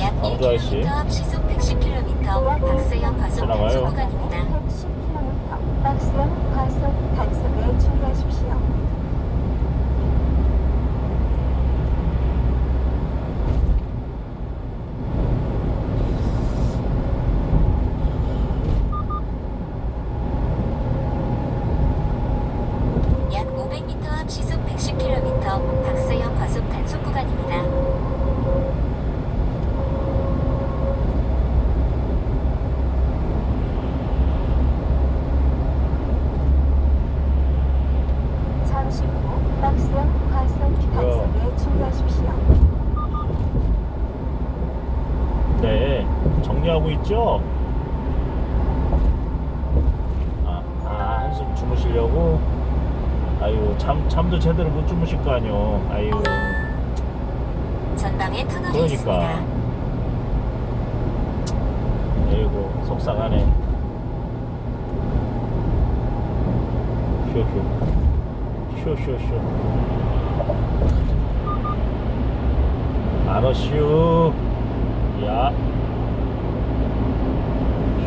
약 광주 아저씨. 1km 앞 시속 110km 박세영 과속. 단속 구간입니다. 110km 박스형 과속 단속에 주의하십시오. 약 500m 앞 시속 110km 박세영 과속 단속 구간입니다. 잠시 후 박스형 과속 단속에 주의하십시오. 네, 정리하고 있죠? 아, 아 한숨 주무시려고? 아유, 잠, 잠도 제대로 못 주무실 거 아니요. 아유, 전방에 터널이 그러니까. 있습니다. 아이고, 속상하네. 휴휴. 휴휴휴. 알았슈. 야.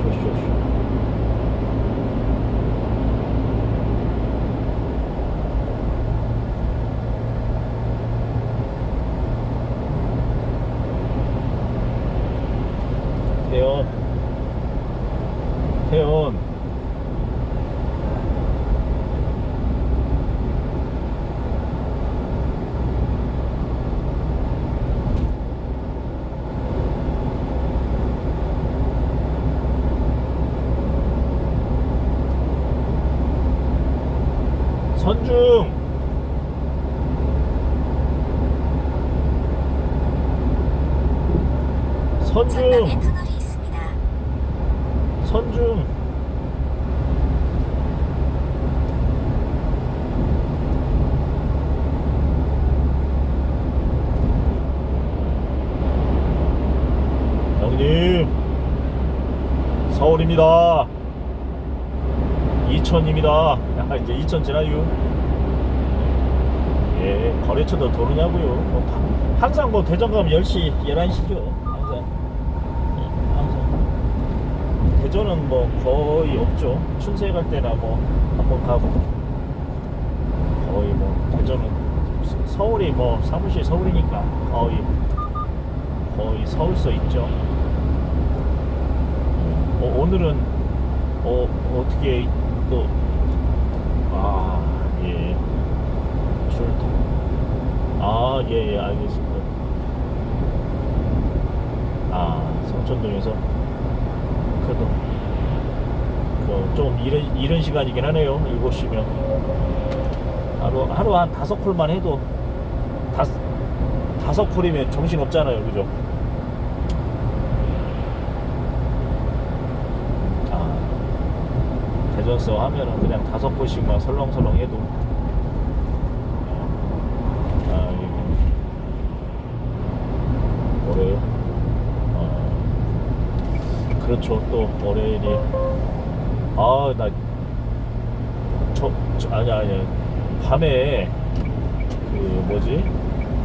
휴휴휴. 태연. 태연. 선중. 선중. 선중. 형님. 서울입니다. 이천입니다. 야 이제 이천 지나요? 예 거래처도 도느냐고요? 뭐 파- 항상 뭐 대전 가면 10시 11시죠 항상 예, 항상 대전은 뭐 거의 없죠. 춘세 갈 때나 뭐 한번 가고 거의 뭐 대전은 서- 서울이 뭐 사무실 서울이니까 거의 거의 서울서 있죠. 어, 오늘은 어 어떻게 또 아 예. 출퇴 아 예 예, 알겠습니다. 아 성천동에서 그래도 그 좀 이른 이른 시간이긴 하네요. 7시면 하루 하루 한 다섯 콜만 해도 다섯 다섯 콜이면 정신 없잖아요, 그죠? 아 대전서 하면은 그냥 다섯 콜씩만 설렁설렁 해도 아 이게 뭐래요? 어, 그렇죠. 또 월요일이 아 나 저, 저 아니 아니 밤에 그 뭐지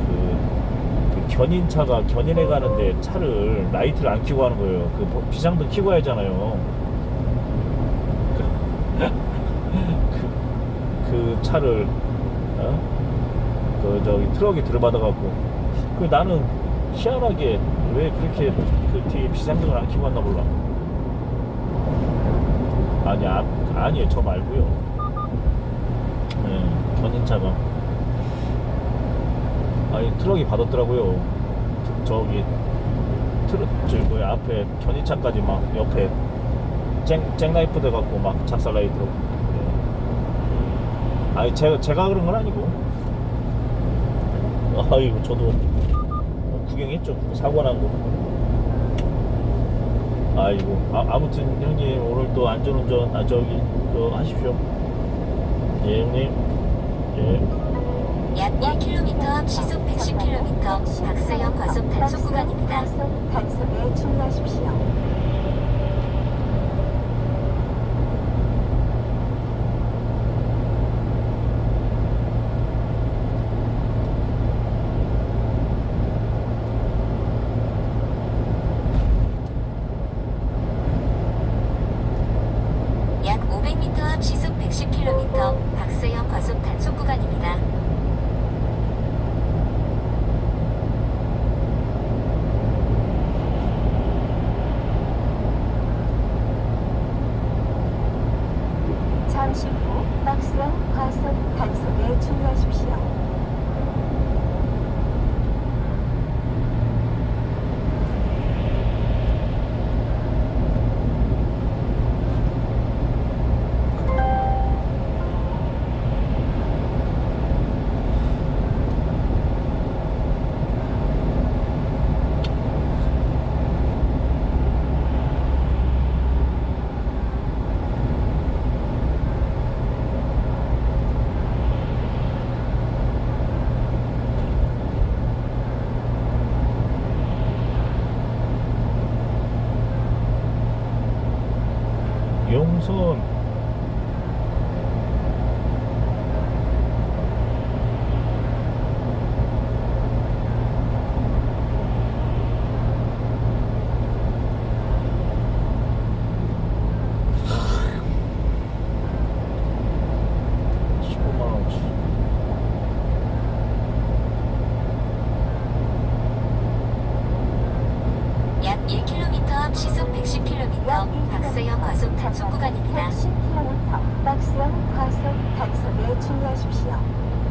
그, 그 견인차가 견인해 가는데 차를 라이트를 안 켜고 하는 거예요. 그 뭐- 비상등 켜고 해야 하잖아요. 그, 그 차를 어? 그 저기 트럭에 들어받아갖고 그 나는 희한하게 왜 그렇게 그 뒤에 비상등을 안 켜고 왔나 몰라. 아니 아, 아니에요 저 말고요. 네, 견인차가 아니 트럭이 받았더라고요. 트- 저기 트럭 저기 앞에 견인차까지 막 옆에 쨍 쨍나이프 돼갖고 막 들어. 네. 아니 제가 제가 그런 건 아니고. 아이고 저도 구경했죠 사고 난 거. 아이고 아, 아무튼 형님 오늘 또 안전운전 아 저기 그 하십시오. 예 형님. 예. 약 1km 앞 시속 110km 박세영 과속 단속 구간입니다. 과속 단속에 주의하십시오. 60km 박세영 과속 단속 구간입니다. So. 과속 단속에 주의하십시오.